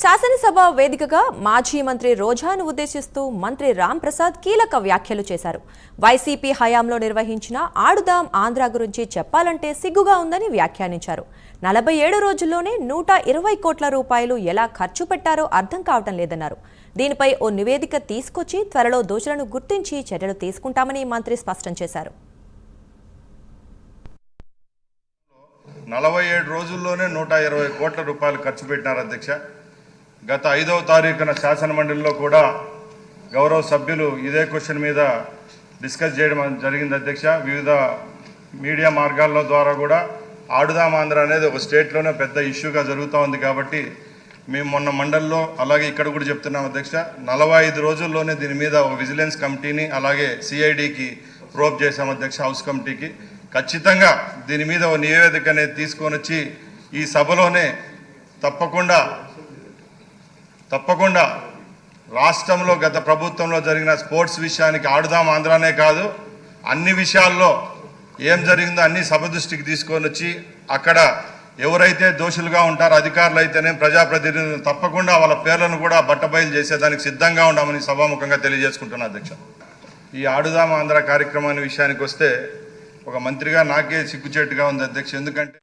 శాసనసభ వేదికగా మాజీ మంత్రి రోజాను ఉద్దేశిస్తూ మంత్రి రామ్ ప్రసాద్ కీలక వ్యాఖ్యలు చేశారు. వైసీపీ హయాంలో నిర్వహించిన ఆడుదాం ఆంధ్ర గురించి చెప్పాలంటే సిగ్గుగా ఉందని వ్యాఖ్యానించారు. నలభై ఏడు రోజుల్లోనే నూట ఇరవై కోట్ల రూపాయలు ఎలా ఖర్చు పెట్టారో అర్థం కావటం లేదన్నారు. దీనిపై ఓ నివేదిక తీసుకొచ్చి త్వరలో దోషులను గుర్తించి చర్యలు తీసుకుంటామని మంత్రి స్పష్టం చేశారు. నలభై ఏడు రోజుల్లోనే నూట ఇరవై కోట్ల రూపాయలు ఖర్చు పెట్టినారు అధ్యక్ష. గత ఐదవ తారీఖున శాసన మండలిలో కూడా గౌరవ సభ్యులు ఇదే క్వశ్చన్ మీద డిస్కస్ చేయడం జరిగింది అధ్యక్ష. వివిధ మీడియా మార్గాల ద్వారా కూడా ఆడుదాం ఆంధ్ర అనేది ఒక స్టేట్లోనే పెద్ద ఇష్యూగా జరుగుతూ ఉంది కాబట్టి మేము మొన్న మండలిలో అలాగే ఇక్కడ కూడా చెప్తున్నాం అధ్యక్ష. నలభై ఐదు రోజుల్లోనే దీని మీద ఒక విజిలెన్స్ కమిటీని అలాగే సిఐడికి ప్రోప్ చేశాం అధ్యక్ష హౌస్ కమిటీకి. ఖచ్చితంగా దీని మీద ఒక నివేదిక అనేది తీసుకొని వచ్చి ఈ సభలోనే తప్పకుండా తప్పకుండా రాష్ట్రంలో గత ప్రభుత్వంలో జరిగిన స్పోర్ట్స్ విషయానికి ఆడుదాం ఆంధ్రానే కాదు అన్ని విషయాల్లో ఏం జరిగిందో అన్ని సభ దృష్టికి తీసుకొని వచ్చి అక్కడ ఎవరైతే దోషులుగా ఉంటారో అధికారులు అయితేనే ప్రజాప్రతినిధులు తప్పకుండా వాళ్ళ పేర్లను కూడా బట్టబయలు చేసేదానికి సిద్ధంగా ఉండమని సభాముఖంగా తెలియజేసుకుంటున్నా అధ్యక్ష. ఈ ఆడుదాం ఆంధ్ర కార్యక్రమాన్ని విషయానికి వస్తే ఒక మంత్రిగా నాకే సిగ్గుచేటుగా ఉంది అధ్యక్ష. ఎందుకంటే